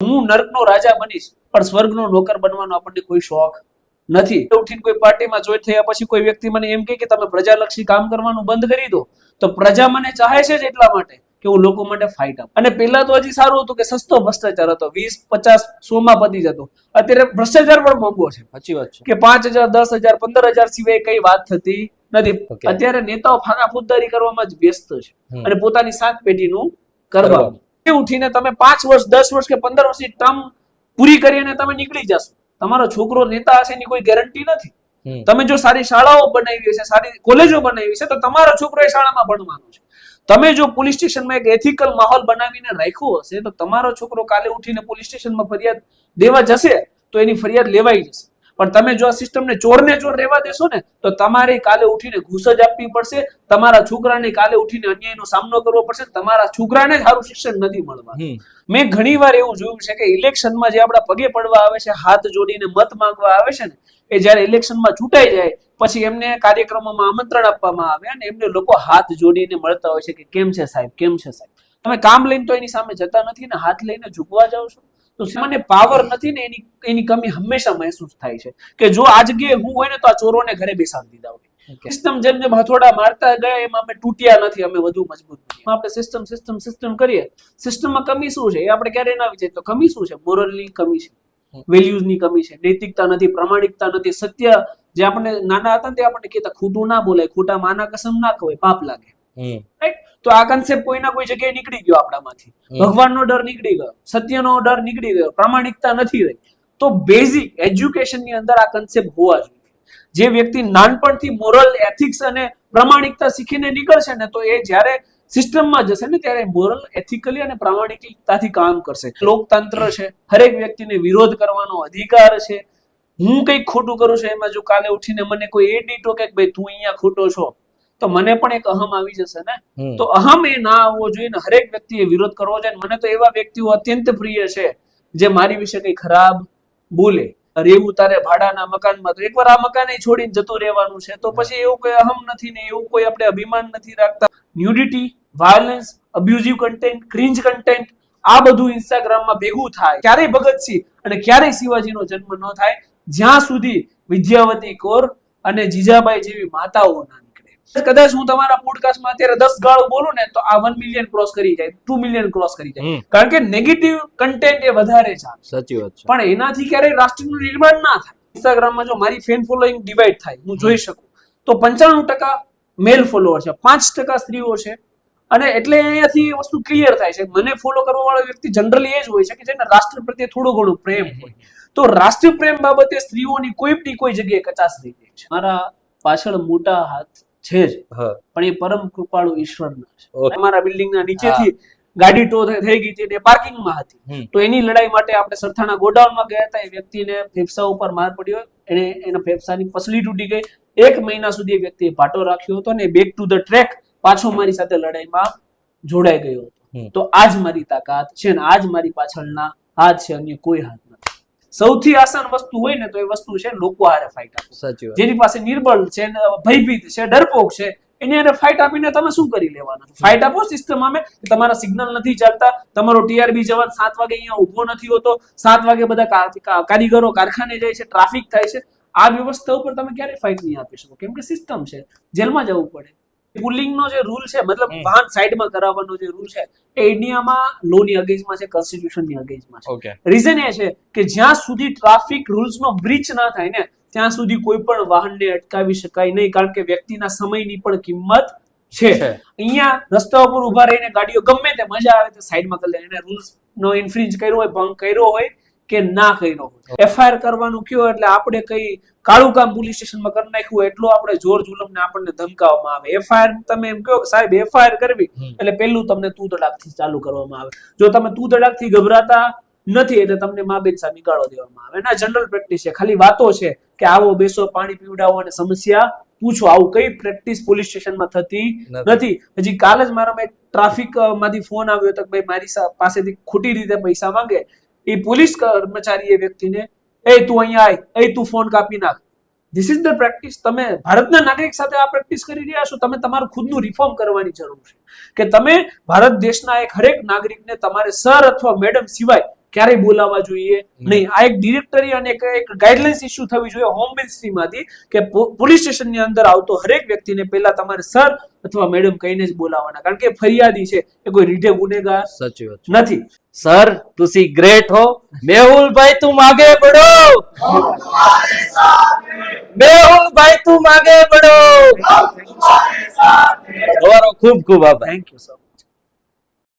હું નર્કનો રાજા બનીશ પણ સ્વર્ગનો નોકર બનવાનો આપણને કોઈ શોખ નથી. ઉઠીને કોઈ પાર્ટીમાં જોઈન થયા પછી કોઈ વ્યક્તિ મને એમ કે તમે પ્રજાલક્ષી કામ કરવાનું બંધ કરી દો તો પ્રજા મને ચાહે છે જ એટલા માટે કે હું લોકો માટે ફાઇટ આપ. અને પહેલા તો હજી સારું હતું કે સસ્તો ભ્રષ્ટાચાર હતો વીસ પચાસ સો માં પતી જતો. અત્યારે ભ્રષ્ટાચાર પણ મોંઘો છે. સાચી વાત છે. કે પાંચ હજાર દસ હજાર પંદર હજાર સિવાય કઈ વાત થતી નથી. અત્યારે નેતાઓ ફાંકા ફૂદદારી કરવામાં જ વ્યસ્ત છે. અને પોતાની સાત પેઢીનું કરવા કરવાનું. ઉઠીને તમે પાંચ વર્ષ દસ વર્ષ કે પંદર વર્ષની ટર્મ પૂરી કરીને તમે નીકળી જશો. તમારો છોકરો નેતા હશે એની કોઈ ગેરંટી નથી. તમે જો સારી શાળાઓ બનાવી છે સારી કોલેજો બનાવી છે તો તમારો છોકરો એ શાળામાં ભણવાનો છે. તમે જો પોલીસ સ્ટેશનમાં એક એથિકલ માહોલ બનાવીને રાખ્યો હશે તો તમારો છોકરો કાલે ઉઠીને પોલીસ સ્ટેશનમાં ફરિયાદ દેવા જશે તો એની ફરિયાદ લેવાઈ જશે. પણ તમે જો આ સિસ્ટમને ચોરને ચોર રહેવા દેશો ને તો તમારે કાલે ઉઠીને ઘૂસ જ આપવી પડશે તમારા છોકરાને કાલે ઉઠીને અન્યાયનો સામનો કરવો પડશે તમારા છોકરાને સારું શિક્ષણ નથી મળવાનું મેં ઘણી વાર એવું જોયું છે કે ઇલેક્શનમાં જે આપણા પગે પડવા આવે છે હાથ જોડીને મત માંગવા આવે છે ને એ જ્યારે ઇલેક્શનમાં ચૂંટાઈ જાય પછી એમને કાર્યક્રમોમાં આમંત્રણ આપવામાં આવે અને એમને લોકો હાથ જોડીને મળતા હોય છે કે કેમ છે સાહેબ કેમ છે સાહેબ. તમે કામ લઈને તો એની સામે જતા નથી ને હાથ લઈને ઝૂકવા જાઓ છો? તો સામાન્ય પાવર નથી ને એની એની કમી હંમેશા મહેસૂસ થાય છે. કે જો આ જગ્યાએ હું હોય ને તો આ ચોરોને ઘરે બેસાડી દીધા હોય. સિસ્ટમ જેમ જેમ હથોડા મારતા ગયા એમ અમે તૂટ્યા નથી અમે વધુ મજબૂત. આપણે સિસ્ટમ સિસ્ટમ સિસ્ટમ કરીએ. સિસ્ટમમાં કમી શું છે? એ આપણે ક્યારેય ના વિચારીએ. તો કમી શું છે? મોરલની કમી છે. વેલ્યુઝની કમી છે. નૈતિકતા નથી પ્રામાણિકતા નથી. સત્ય જે આપણે નાના હતા તે આપણને કહેતા ખોટું ના બોલાય ખોટા માના કસમ ના ખવાય પાપ લાગે. તો આ કન્સેપ્ટ કોઈના કોઈ જગ્યાએ નીકળી ગયો આપણામાંથી. ભગવાનનો ડર નીકળી ગયો. સત્યનો ડર નીકળી ગયો. પ્રામાણિકતા નથી રહી. તો બેઝિક એજ્યુકેશનની અંદર આ કન્સેપ્ટ હોવા જોઈએ. જે વ્યક્તિ નાનપણથી મોરલ એથિક્સ અને પ્રામાણિકતા શીખીને નીકળશે ને તો એ જ્યારે સિસ્ટમમાં જશે ને ત્યારે મોરલ એથિકલી અને પ્રામાણિકતાથી કામ કરશે. લોકતંત્ર છે. હરેક વ્યક્તિને વિરોધ કરવાનો અધિકાર છે. હું કંઈક ખોટું કરું છું એમાં જો કાલે ઉઠીને મને કોઈ એ ટોકે કે ભાઈ તું અહીંયા ખોટો છો તો મને પણ એક અહમ આવી જશે ને? તો અહમ એ ના આવવો જોઈએ ને હરેક વ્યક્તિએ વિરોધ કરવો જોઈએ મને તો એવા વ્યક્તિઓ અત્યંત પ્રિય છે જે મારી વિશે કઈ ખરાબ બોલે. રહેવું તારે ભાડાના મકાનમાં તો એકવાર આ મકાને છોડીને જતું રહેવાનું છે તો પછી એવું કોઈ અહમ નથી ને એવું કોઈ આપણે અભિમાન નથી રાખતા. Nudity violence abusive content cringe content આ બધું ઇન્સ્ટાગ્રામમાં ભેગું થાય. ક્યારેય ભગતસિંહ અને ક્યારેય શિવાજીનો જન્મ ન થાય. જ્યાં સુધી વિદ્યાવતી કોર અને જીજાબાઈ જેવી માતાઓ ના નીકળે કદાચ હું તમારા પોડકાસ્ટમાં અત્યારે દસ ગાળો બોલું ને તો આ વન મિલિયન ક્રોસ કરી જાય ટુ મિલિયન ક્રોસ કરી જાય. કારણ કે નેગેટિવ કન્ટેન્ટ એ વધારે ચાલે સાચી વાત પણ એનાથી ક્યારેય રાષ્ટ્રનું નિર્માણ ના થાય. ઇન્સ્ટાગ્રામમાં જો મારી ફેન ફોલોઈંગ ડિવાઈડ થાય હું જોઈ શકું. તો પંચાણું ટકા મેલ ફોલોઅર છે પાંચ ટકા સ્ત્રીઓ છે. અને એટલે અહીંયાથી વસ્તુ ક્લિયર થાય છે. મને ફોલો કરવા વાળો વ્યક્તિ જનરલી એ જ હોય છે કે જેને રાષ્ટ્ર પ્રત્યે થોડો ઘણો પ્રેમ હોય. તો રાષ્ટ્ર પ્રેમ બાબતે સ્ત્રીઓની કોઈ ની કોઈ જગ્યાએ કચાશ થઈ ગઈ છે. મારા પાછળ મોટા હાથ છે જ. પણ એ પરમ કૃપાળુ ઈશ્વરના છે. અમારા બિલ્ડિંગના નીચેથી ગાડી ટો થઈ ગઈ હતી ને પાર્કિંગમાં હતી. તો એની લડાઈ માટે આપણે સરથાણા ગોડાઉનમાં ગયા હતા. એ વ્યક્તિને ફેફસા ઉપર માર પડ્યો. એને એના ફેફસાની પસલી તૂટી ગઈ. એક મહિના સુધી એ વ્યક્તિએ પાટો રાખ્યો હતો ને બેક ટુ ધ ટ્રેક પાછો મારી સાથે લડાઈમાં જોડાઈ ગયો હતો. તો આજ મારી તાકાત છે ને આજ મારી પાછળના હાથ છે અન્ય કોઈ હાથ નથી. સૌથી આસાન વસ્તુ હોય ને તો એ વસ્તુ છે લોકો હારે ફાઇટ આપો. સાચી જેની પાસે નિર્બળ છે ભયભીત છે ડરપોક છે એની હારે ફાઇટ આપીને તમે શું કરી લેવાના? ફાઇટ આપો સિસ્ટમ અમે તમારા સિગ્નલ નથી ચાલતા તમારો ટીઆરબી જવાન સાત વાગે અહીંયા ઊભો નથી હોતો સાત વાગે બધા કારીગરો કારખાને જાય છે ટ્રાફિક થાય છે. આ વ્યવસ્થા ઉપર તમે ક્યારે ફાઇટ નહીં આપી શકો. કેમ કે સિસ્ટમ છે. જેલમાં જવું પડે. પુલિંગ જે રૂલ છે મતલબ વાહન સાઈડમાં કરાવવાનો જે રૂલ છે એ ઇન્ડિયામાં લોની અગેન્સ્ટમાં છે કોન્સ્ટિટ્યુશનની અગેન્સ્ટમાં છે. રીઝન એ છે કે જ્યાં સુધી ટ્રાફિક રૂલ્સ નો બ્રીચ ના થાય ને ત્યાં સુધી કોઈ પણ વાહનને અટકાવી શકાય નહીં કારણ કે વ્યક્તિના સમયની પણ કિંમત છે. છે. અહીંયા રસ્તા ઉપર ઊભા રહીને ગાડીઓ ગમે તે મજા આવે તે સાઈડમાં કરી લે. એને રૂલ્સ નો ઇન્ફ્રિન્જ કર્યો હોય ભંગ કર્યો હોય કે ના કર્યો એફઆઈઆર કરવાનું કયો એટલે આપણે કઈ કાળું કામ પોલીસ સ્ટેશનમાં કરી નાખ્યું એટલું આપણે જોર જુલમને આપણને ધમકાવવામાં આવે. એફઆઈઆર તમે એમ કહો સાહેબ એફઆઈઆર કરવી. એટલે પહેલું તમને તું તડાકથી ચાલુ કરવામાં આવે. જો તમે તું તડાકથી ગભરાતા નથી એટલે તમને મા બેન સામે ગાળો દેવામાં આવે. ના જનરલ પ્રેક્ટિસ છે. ખાલી વાતો છે કે આવો બેસો પાણી પીવડાવો અને સમસ્યા પૂછો. આવું કઈ પ્રેક્ટિસ પોલીસ સ્ટેશનમાં થતી નથી. હજી કાલે જ મારામાં એક ટ્રાફિકમાંથી ફોન આવ્યો હતો કે ભાઈ મારી પાસેથી ખોટી રીતે પૈસા માંગે. એ પોલીસ કર્મચારી એ વ્યક્તિને, એ તું અહીંયા આય, એ તું ફોન કાપી નાખ. ધીસ ઇઝ ધ પ્રેક્ટિસ તમે ભારતના નાગરિક સાથે આ પ્રેક્ટિસ કરી રહ્યા છો, તમે તમારું ખુદનું રિફોર્મ કરવાની જરૂર છે. કે તમે ભારત દેશના એક હરેક નાગરિકને તમારે સર અથવા મેડમ સિવાય ક્યારેય બોલાવવા જોઈએ નહીં. આ એક ડિરેક્ટરી અને એક ગાઈડલાઇન્સ ઇસ્યુ થવી જોઈએ હોમ મિનિસ્ટ્રીમાંથી કે પોલીસ સ્ટેશનની અંદર આવતો હરેક વ્યક્તિને પહેલા તમારે સર અથવા મેડમ કહીને જ બોલાવવાના. કારણ કે ફરિયાદી છે એ કોઈ રીઢે ગુનેગાર સાચી વાત નથી. સર તુસી ગ્રેટ હો. મેહુલભાઈ તું માગે પડો. મેહુલભાઈ તું માગે પડો. તમારો ખૂબ ખૂબ આભાર. Thank you sir